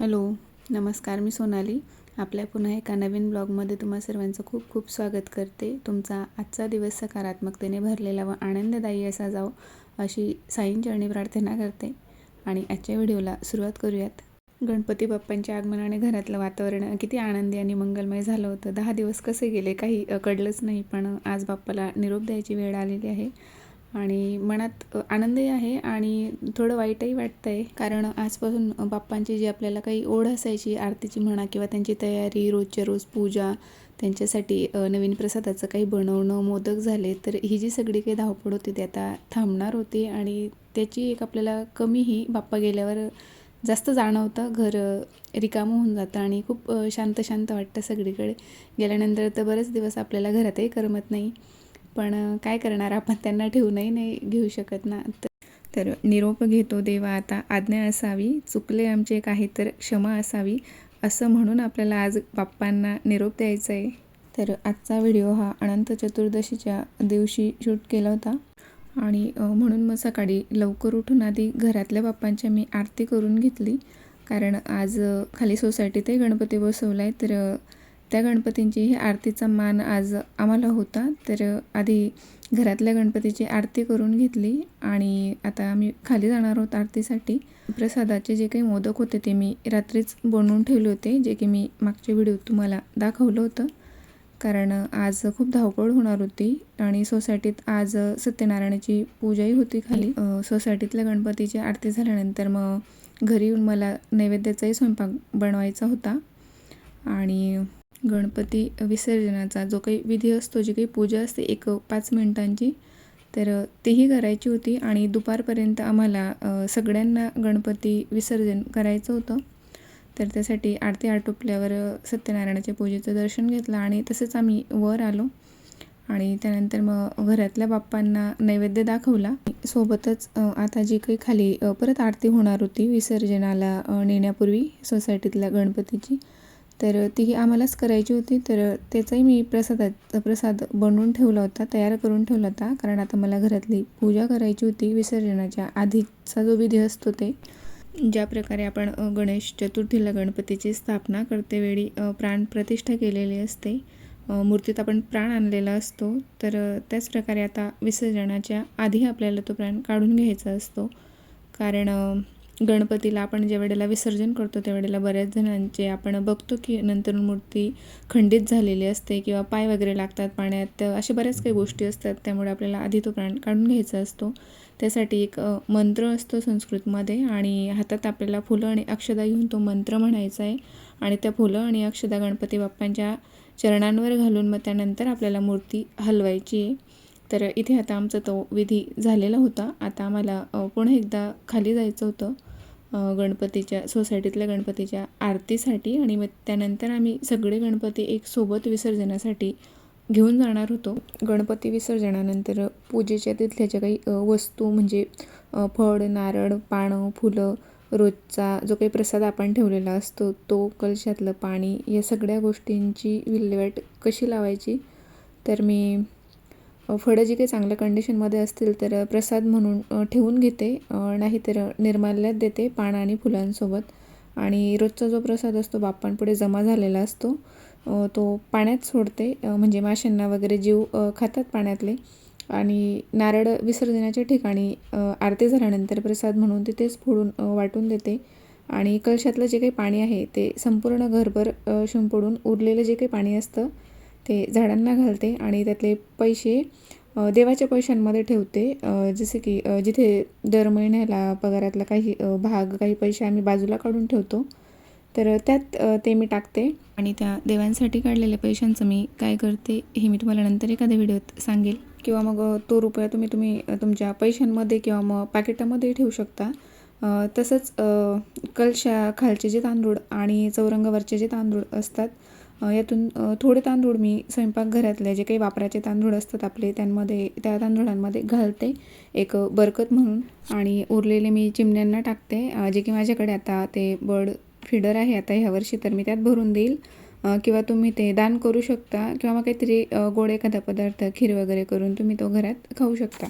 Hello नमस्कार मी सोनाली. आपल्या पुन्हा एका नवीन ब्लॉगमध्ये तुम्हा सर्वांचं खूप खूप स्वागत करते. तुमचा आजचा दिवस सकारात्मकतेने भरलेला व आनंददायी असा जाओ अशी साईंचरणी प्रार्थना करते. आणि आजच्या व्हिडिओला सुरुवात करूयात. गणपती बाप्पांच्या आगमनाने घरातलं वातावरण किती आनंदी आणि मंगलमय झालं होतं. दहा दिवस कसे गेले काही कळलंच नाही पण आज बाप्पाला निरोप द्यायची वेळ आलेली आहे. आणि मनात आनंदही आहे आणि थोडं वाईटही वाटतं आहे कारण आजपासून बाप्पांची जी आपल्याला काही ओढ असायची आरतीची म्हणा किंवा त्यांची तयारी रोजच्या रोज पूजा त्यांच्यासाठी नवीन प्रसादाचं काही बनवणं मोदक झाले तर ही जी सगळी काही धावपळ होती ती आता थांबणार होती आणि त्याची एक आपल्याला कमीही बाप्पा गेल्यावर जास्त जाणवतं. घर रिकामं होऊन जातं आणि खूप शांत शांत वाटतं सगळीकडे. गेल्यानंतर तर बरेच दिवस आपल्याला घरातही करमत नाही. पण काय करणार आपण? त्यांना ठेवूनही नाही घेऊ शकत ना. तर निरोप घेतो देवा आता आज्ञा असावी चुकले आमचे काही तर क्षमा असावी असं म्हणून आपल्याला आज बाप्पांना निरोप द्यायचा आहे. तर आजचा व्हिडिओ हा अनंत चतुर्दशीच्या दिवशी शूट केला होता. आणि म्हणून मग सकाळी लवकर उठून आधी घरातल्या बाप्पांच्या मी आरती करून घेतली. कारण आज खाली सोसायटीतही गणपती बसवला आहे तर त्या गणपतींचीही आरतीचा मान आज आम्हाला होता. तर आधी घरातल्या गणपतीची आरती करून घेतली आणि आता आम्ही खाली जाणार आहोत आरतीसाठी. प्रसादाचे जे काही मोदक होते ते मी रात्रीच बनवून ठेवले होते जे की मी मागच्या व्हिडिओत तुम्हाला दाखवलं होतं. कारण आज खूप धावपळ होणार होती आणि सोसायटीत आज सत्यनारायणाची पूजाही होती खाली. सोसायटीतल्या गणपतीची आरती झाल्यानंतर मग घरी येऊन मला नैवेद्याचाही स्वयंपाक बनवायचा होता. आणि गणपती विसर्जनाचा जो काही विधी असतो जी काही पूजा असते एक पाच मिनिटांची तर तीही करायची होती आणि दुपारपर्यंत आम्हाला सगळ्यांना गणपती विसर्जन करायचं होतं. तर त्यासाठी आरती आटोपल्यावर सत्यनारायणाच्या पूजेचं दर्शन घेतलं आणि तसंच आम्ही वर आलो. आणि त्यानंतर मग घरातल्या बाप्पांना नैवेद्य दाखवला. सोबतच आता जी काही खाली परत आरती होणार होती विसर्जनाला नेण्यापूर्वी सोसायटीतल्या गणपतीची तर तीही आम्हालाच करायची होती. तर त्याचाही मी प्रसादात प्रसाद बनवून ठेवला होता तयार करून ठेवला होता. कारण आता मला घरातली पूजा करायची होती विसर्जनाच्या आधीचा जो विधी असतो ते. ज्या प्रकारे आपण गणेश चतुर्थीला गणपतीची स्थापना करते वेळी प्रतिष्ठा केलेली असते. मूर्तीत आपण प्राण आणलेला असतो. तर त्याच प्रकारे आता विसर्जनाच्या आधी आपल्याला तो प्राण काढून घ्यायचा असतो. कारण गणपतीला आपण ज्या वेळेला विसर्जन करतो त्यावेळेला बऱ्याच जणांचे आपण बघतो की नंतर मूर्ती खंडित झालेली असते किंवा पाय वगैरे लागतात पाण्यात. तर अशा बऱ्याच काही गोष्टी असतात त्यामुळे आपल्याला आधी तो प्राण काढून घ्यायचा असतो. त्यासाठी एक मंत्र असतो संस्कृतमध्ये आणि हातात आपल्याला फुलं आणि अक्षदा घेऊन तो मंत्र म्हणायचा आहे. आणि त्या फुलं आणि अक्षदा गणपती बाप्पांच्या चरणांवर घालून मग त्यानंतर आपल्याला मूर्ती हलवायची आहे. तर इथे आता आमचा तो विधी झालेला होता. आता आम्हाला पुन्हा एकदा खाली जायचं होतं. गणपतीच्या सोसायटीतल्या गणपतीच्या आरतीसाठी आणि मग त्यानंतर आम्ही सगळे गणपती एक सोबत विसर्जनासाठी घेऊन जाणार होतो. गणपती विसर्जनानंतर पूजेच्या तिथल्या ज्या काही वस्तू म्हणजे फळ नारळ पानं फुलं रोजचा जो काही प्रसाद आपण ठेवलेला असतो तो कलशातलं पाणी या सगळ्या गोष्टींची विल्हेवाट कशी लावायची? तर मी फळं जी काही चांगल्या कंडिशनमध्ये असतील तर प्रसाद म्हणून ठेवून घेते नाहीतर निर्माल्यात देते पानं आणि फुलांसोबत. आणि रोजचा जो प्रसाद असतो बाप्पांपुढे जमा झालेला असतो तो पाण्यात सोडते म्हणजे माशांना वगैरे जीव खातात पाण्यातले. आणि नारळ विसर्जनाच्या ठिकाणी आरती झाल्यानंतर प्रसाद म्हणून तिथेच फोडून वाटून देते. आणि कलशातलं जे काही पाणी आहे ते संपूर्ण घरभर शिंपडून उरलेलं जे काही पाणी असतं ते झाडांना घालते आणि त्यातले पैसे देवाच्या पैशांमध्ये ठेवते. जसे की जिथे दर महिन्याला पगारातला काही भाग काही पैसे आम्ही बाजूला काढून ठेवतो. तर त्यात ते मी टाकते. आणि त्या देवांसाठी काढलेल्या पैशांचं मी काय करते हे मी तुम्हाला नंतर एखाद्या व्हिडिओत सांगेल. किंवा मग तो रुपया तुम्ही तुम्ही तुमच्या पैशांमध्ये किंवा मग पाकिटामध्ये ठेवू शकता. तसंच कलशा खालचे जे तांदूळ आणि चौरंगावरचे जे तांदूळ असतात यातून थोडे तांदूळ मी स्वयंपाकघरातले जे काही वापराचे तांदूळ असतात आपले त्यांमध्ये त्या तांदूळांमध्ये घालते. एक बरकत म्हणून आणि उरलेले मी चिमण्यांना टाकते. जे की माझ्याकडे आता ते बर्ड फीडर आहे आता ह्या वर्षी तर मी त्यात भरून देईल. किंवा तुम्ही ते दान करू शकता किंवा मग काहीतरी गोड एखादा पदार्थ खीर वगैरे करून तुम्ही तो घरात खाऊ शकता.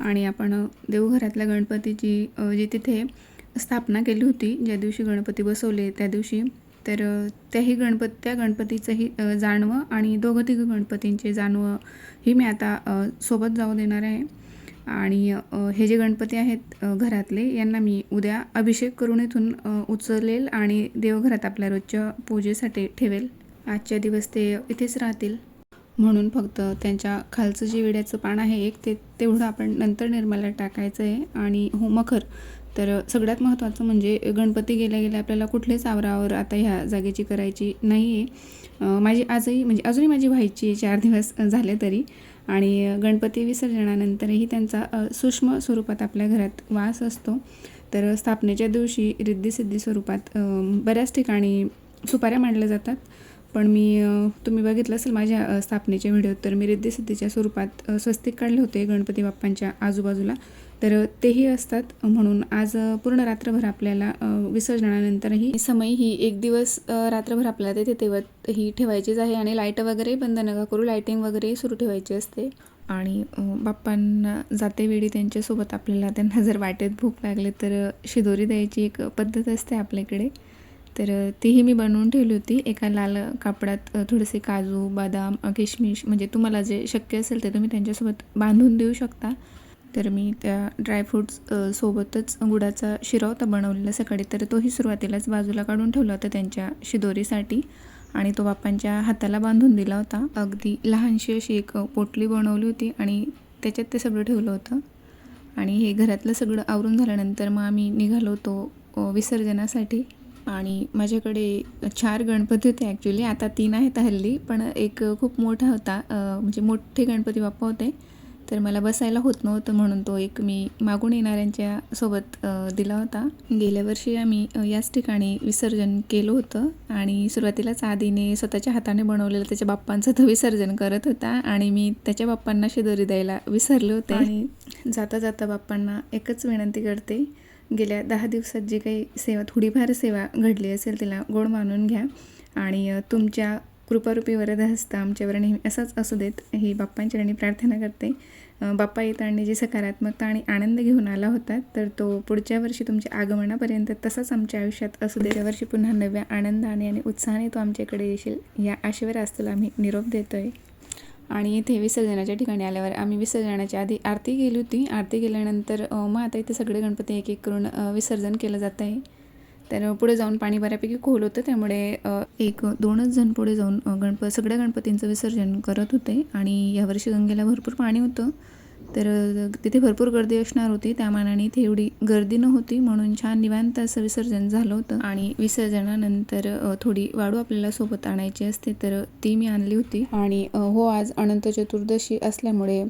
आणि आपण देवघरातल्या गणपतीची जी तिथे स्थापना केली होती ज्या दिवशी गणपती बसवले त्या दिवशी तर त्याही गणपत त्या गणपतीचंही जाणवं जानवं आणि दोघं तिघं गणपतींचे जानवं ही मी आता सोबत जाऊ देणार आहे. आणि हे जे गणपती आहेत घरातले यांना मी उद्या अभिषेक करून इथून उचलेल आणि देवघरात आपल्या रोजच्या पूजेसाठी ठेवेल. आजच्या दिवस ते इथेच राहतील. म्हणून फक्त त्यांच्या खालचं जे विड्याचं पान आहे एक ते तेवढं आपण नंतर निर्माल्यात टाकायचं आहे. आणि हो मखर तर सगळ्यात महत्त्वाचं म्हणजे गणपती गेल्या गेल्या आपल्याला कुठलेच आवरावर आता ह्या जागेची करायची नाही आहे माझी आजही म्हणजे अजूनही माझी व्हायची चार दिवस झाले तरी. आणि गणपती विसर्जनानंतरही त्यांचा सूक्ष्म स्वरूपात आपल्या घरात वास असतो. तर स्थापनेच्या दिवशी रिद्धिसिद्धी स्वरूपात बऱ्याच ठिकाणी सुपाऱ्या मांडल्या जातात. पण मी तुम्ही बघितलं असेल माझ्या स्थापनेचे स्थापनेच्या व्हिडिओत तर मी रिद्धिसिद्धीच्या स्वरूपात स्वस्तिक काढले होते गणपती बाप्पांच्या आजूबाजूला. तर तेही असतात. म्हणून आज पूर्ण रात्रभर आपल्याला विसर्जनानंतरही समय ही एक दिवस रात्रभर आपल्याला तिथे तेवत ही ठेवायचीच आहे आणि लाइट वगैरे बंद नका करू. लाईटिंग वगैरे सुरू ठेवायची असते. आणि बाप्पांना जातेवेळी त्यांच्यासोबत आपल्याला त्यांना जर वाटेत भूक लागले तर शिदोरी द्यायची एक पद्धत असते आपल्याकडे. तर तीही मी बनवून ठेवली होती. एका लाल कापडात थोडेसे काजू बदाम किशमिश म्हणजे तुम्हाला जे शक्य असेल ते तुम्ही त्यांच्यासोबत बांधून देऊ शकता. तर मी त्या ड्रायफ्रूट्स सोबतच गुडाचा शिरा होता बनवलेला सकाळी. तर तोही सुरुवातीलाच बाजूला काढून ठेवला होता त्यांच्या शिदोरीसाठी आणि तो बाप्पांच्या हाताला बांधून दिला होता. अगदी लहानशी अशी एक पोटली बनवली होती आणि त्याच्यात ते सगळं ठेवलं होतं. आणि हे घरातलं सगळं आवरून झाल्यानंतर मग आम्ही निघालो होतो विसर्जनासाठी. आणि माझ्याकडे चार गणपती होते ॲक्च्युली आता तीन आहेत हल्ली पण एक खूप मोठा होता म्हणजे मोठे गणपती बाप्पा होते. तर मला बसायला होत नव्हतं म्हणून तो एक मी मागून येणाऱ्यांच्या सोबत दिला होता. गेल्या वर्षी आम्ही याच ठिकाणी विसर्जन केलं होतं आणि सुरुवातीलाच आधीने स्वतःच्या हाताने बनवलेलं त्याच्या बाप्पांचं तो विसर्जन करत होता आणि मी त्याच्या बाप्पांना शिदोरी द्यायला विसरले होते. आणि जाता जाता बाप्पांना एकच विनंती करते गेल्या दहा दिवसात जी काही सेवा थोडीफार सेवा घडली असेल तिला गोड मानून घ्या आणि तुमच्या कृपारूपी वरद हस्ता आमच्यावर नेहमी असाच असू देत ही बाप्पांच्या आणि प्रार्थना करते. बाप्पा येताना जी सकारात्मकता आणि आनंद घेऊन आला होता तर तो पुढच्या वर्षी तुमच्या आगमनापर्यंत तसाच आमच्या आयुष्यात असू दे. वर्षी पुन्हा नव्या आनंदाने आणि उत्साहाने तो आमच्याकडे येशील या आशेवर असतील आम्ही निरोप देतो आहे आणि इथे विसर्जनाच्या ठिकाणी आल्यावर आम्ही विसर्जनाच्या आधी आरती केली होती. आरती केल्यानंतर मग आता इथे सगळे गणपती एक एक करून विसर्जन केलं जात आहे तर पुढे जाऊन पाणी बऱ्यापैकी खोल होतं. त्यामुळे एक दोनच जण पुढे जाऊन गणप सगळ्या गणपतींचं विसर्जन करत होते. आणि यावर्षी गंगेला भरपूर पाणी होतं. तर तिथे भरपूर गर्दी असणार होती. त्या मानाने इथे एवढी गर्दी नव्हती. म्हणून छान निवांत असं विसर्जन झालं होतं. आणि विसर्जनानंतर थोडी वाळू आपल्याला सोबत आणायची असते. तर ती मी आणली होती. आणि हो आज अनंत चतुर्दशी असल्यामुळे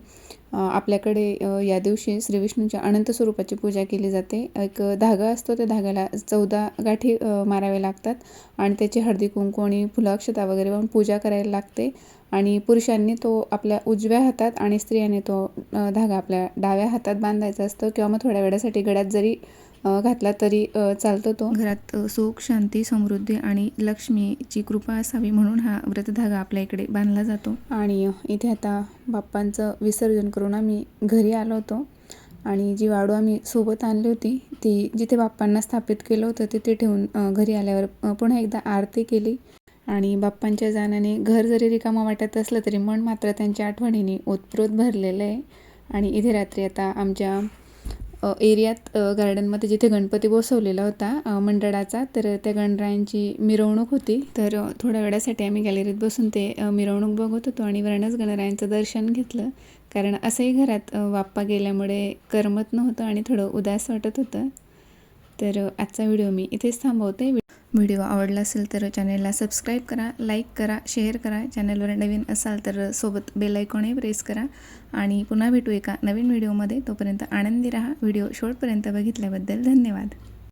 आपल्याकडे या दिवशी श्रीविष्णूच्या अनंत स्वरूपाची पूजा केली जाते. एक धागा असतो त्या धाग्याला चौदा गाठी मारावे लागतात आणि त्याची हळदी कुंकू आणि फुलं अक्षता वगैरे वाहून पूजा करायला लागते. आणि पुरुषांनी तो आपल्या उजव्या हातात आणि स्त्रियांनी तो धागा आपल्या डाव्या हातात बांधायचा असतो किंवा मग थोड्या वेळासाठी गळ्यात जरी घातला तरी चालतो तो. घरात सुख शांती समृद्धी आणि लक्ष्मीची कृपा असावी म्हणून हा व्रतधागा आपल्या इकडे बांधला जातो. आणि इथे आता बाप्पांचं विसर्जन करून आम्ही घरी आलो होतो. आणि जी वाडू आम्ही सोबत आणली होती ती जिथे बाप्पांना स्थापित केलं होतं तिथे ठेवून घरी आल्यावर पुन्हा एकदा आरती केली. आणि बाप्पांच्या जाण्याने घर जरी रिकामं वाटत असलं तरी मन मात्र त्यांच्या आठवणीने ओतप्रोत भरलेलं आहे. आणि इथे रात्री आता आमच्या एरियात गार्डनमध्ये जिथे गणपती बसवलेला होता मंडळाचा तर त्या गणरायांची मिरवणूक होती. तर थोड्या वेळासाठी आम्ही गॅलरीत बसून ते मिरवणूक बघत होतो आणि वरणच गणरायांचं दर्शन घेतलं. कारण असंही घरात वाप्पा बाप्पा गेल्यामुळे करमत नव्हतं आणि थोडं उदास वाटत होतं. तर आजचा व्हिडिओ मी इथेच थांबवते. व्हिडिओ आवडला असेल तर चॅनलला सबस्क्राईब करा लाईक करा शेअर करा. चॅनलवर नवीन असाल तर सोबत बेल आयकॉनही प्रेस करा. आणि पुन्हा भेटू एका नवीन व्हिडिओमध्ये. तोपर्यंत आनंदी राहा. व्हिडिओ शेवटपर्यंत बघितल्याबद्दल धन्यवाद.